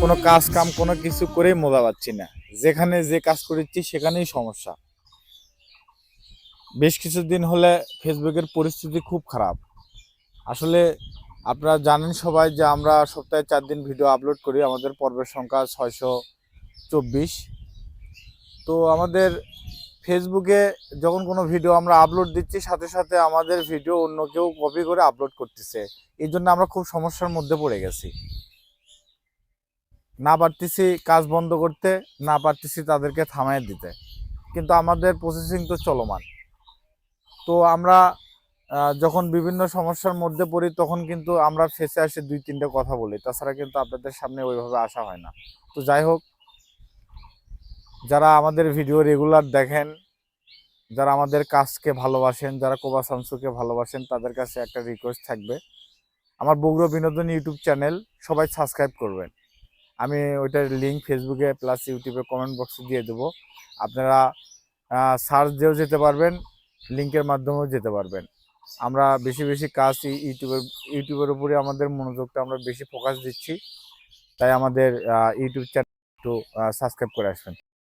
কোনো. কাজ কাম কোনো কিছু করেই মজা পাচ্ছি না। যেখানে যে কাজ করেছি, সেখানেই সমস্যা। বেশ কিছুদিন হলে ফেসবুকের পরিস্থিতি খুব খারাপ। আসলে আপনারা জানেন সবাই যে আমরা সপ্তাহে চার দিন ভিডিও আপলোড করি। আমাদের পর্বের সংখ্যা ছয়শো চব্বিশ। তো আমাদের ফেসবুকে যখন কোনো ভিডিও আমরা আপলোড দিচ্ছি, সাথে সাথে আমাদের ভিডিও অন্য কেউ কপি করে আপলোড করতেছে। এই জন্য আমরা খুব সমস্যার মধ্যে পড়ে গেছি। না পারতেছি কাজ বন্ধ করতে, না পারতেছি তাদেরকে থামায় দিতে। কিন্তু আমাদের প্রসেসিং তো চলমান। তো আমরা যখন বিভিন্ন সমস্যার মধ্যে পড়ি, তখন কিন্তু আমরা ফেসে আসে দুই তিনটে কথা বলি। তাছাড়া কিন্তু আপনাদের সামনে ওইভাবে আসা হয় না। তো যাই হোক যারা আমাদের ভিডিও রেগুলার দেখেন, যারা আমাদের কাজকে ভালোবাসেন, যারা কোবা শামসুকে ভালোবাসেন, তাদের কাছে একটা রিকোয়েস্ট থাকবে। আমার বগুড়া বিনোদন ইউটিউব চ্যানেল সবাই সাবস্ক্রাইব করবেন। আমি ওইটার লিঙ্ক ফেসবুকে প্লাস ইউটিউবে কমেন্ট বক্সে দিয়ে দেবো। আপনারা সার্চ দিয়েও যেতে পারবেন লিঙ্কের মাধ্যমেও যেতে পারবেন। আমরা বেশি বেশি কাজ ইউটিউবের ইউটিউবের উপরে আমাদের মনোযোগটা আমরা বেশি ফোকাস দিচ্ছি। তাই আমাদের ইউটিউব চ্যানেল একটু সাবস্ক্রাইব করে আসবেন।